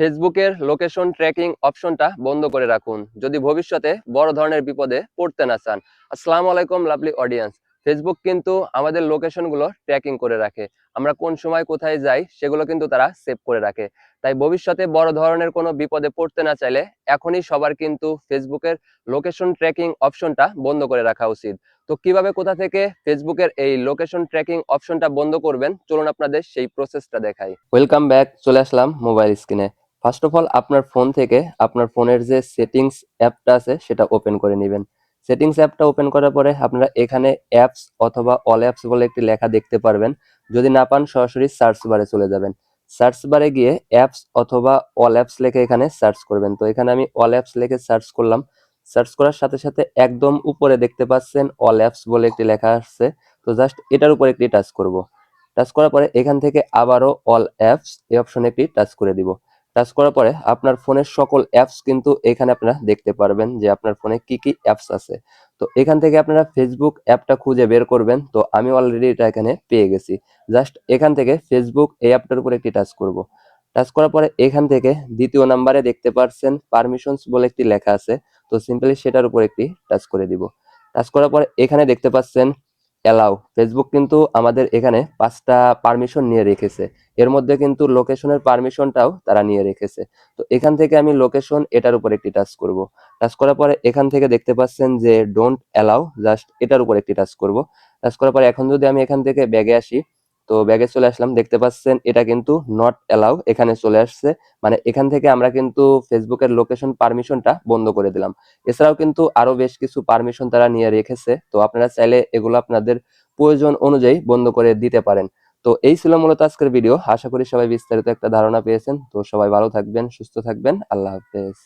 ফেসবুকের location tracking অপশনটা বন্ধ করে রাখুন। যদি ভবিষ্যতে বড় ধরনের বিপদে পড়তে না চান। আসসালামু আলাইকুম লাভলি অডিয়েন্স ফেসবুক কিন্তু আমাদের লোকেশনগুলো ট্র্যাকিং করে রাখে। আমরা কোন সময় কোথায় যাই সেগুলো কিন্তু তারা সেভ করে রাখে। তাই ভবিষ্যতে বড় ধরনের কোনো বিপদে পড়তে না চাইলে এখনই সবার কিন্তু ফেসবুকের লোকেশন ট্র্যাকিং অপশনটা বন্ধ করে রাখা উচিত। তো কীভাবে কোথা থেকে ফেসবুকের এই লোকেশন ট্র্যাকিং অপশনটা বন্ধ করবেন? চলুন আপনাদের সেই প্রসেসটা দেখাই। ওয়েলকাম ব্যাক চলে আসলাম মোবাইল স্ক্রিনে ফার্স্ট অফ অল আপনার ফোন থেকে আপনার ফোনের যে সেটিংস অ্যাপটা আছে, সেটা ওপেন করে নেবেন। সেটিংস অ্যাপটা ওপেন করার পরে আপনারা এখানে অ্যাপস অথবা অল অ্যাপস বলে একটি লেখা দেখতে পারবেন। যদি না পান, সরাসরি সার্চ বারে চলে যাবেন। সার্চ বারে গিয়ে অ্যাপস অথবা অল অ্যাপস লিখে এখানে সার্চ করবেন। তো এখানে আমি অল অ্যাপস লিখে সার্চ করলাম। সার্চ করার সাথে সাথে একদম উপরে দেখতে পাচ্ছেন অল অ্যাপস বলে একটি লেখা আসছে তো জাস্ট এটার উপর একটি টাচ করব। টাচ করার পরে এখান থেকে আবারও অল অ্যাপস এই অপশনে একটি টাচ করে দিব। টাচ করার পরে আপনার ফোনের সকল অ্যাপস কিন্তু এখানে আপনারা দেখতে পারবেন যে আপনার ফোনে কি কি অ্যাপস আছে। তো এখান থেকে আপনারা ফেসবুক অ্যাপটা খুঁজে বের করবেন। তো আমি অলরেডি এটা এখানে পেয়ে গেছি। জাস্ট এখান থেকে ফেসবুক এই অ্যাপটার উপর একটি টাচ করব। টাচ করার পরে এখান থেকে দ্বিতীয় নাম্বারে দেখতে পাচ্ছেন পারমিশনস বলে একটি লেখা আছে। তো সিম্পলি সেটার উপর একটি টাচ করে দিব। টাচ করার পরে এখানে দেখতে পাচ্ছেন অ্যালাউ ফেসবুক কিন্তু আমাদের এখানে পাঁচটা পারমিশন নিয়ে রেখেছে। এর মধ্যে কিন্তু লোকেশনের পারমিশনটাও তারা নিয়ে রেখেছে। তো এখান থেকে আমি লোকেশন এটার উপর একটি টাচ করব। টাচ করার পরে এখান থেকে দেখতে পাচ্ছেন যে ডোন্ট অ্যালাউ জাস্ট এটার উপর একটি টাচ করব। টাচ করার পরে এখন যদি আমি এখান থেকে ব্যাগে আসি তো ব্যাগে চলে আসলাম, দেখতে পাচ্ছেন এটা কিন্তু নট অ্যালাউ এখানে চলে আসছে। মানে এখান থেকে আমরা কিন্তু ফেসবুকের লোকেশন পারমিশনটা বন্ধ করে দিলাম। এছাড়াও কিন্তু আরও বেশ কিছু পারমিশন তারা নিয়ে রেখেছে, তো আপনারা চাইলে এগুলো আপনাদের প্রয়োজন অনুযায়ী বন্ধ করে দিতে পারেন। তো এই ছিল মূলত আজকের ভিডিও আশা করি সবাই বিস্তারিত একটা ধারণা পেয়েছেন। তো সবাই ভালো থাকবেন, সুস্থ থাকবেন, আল্লাহ হাফেজ।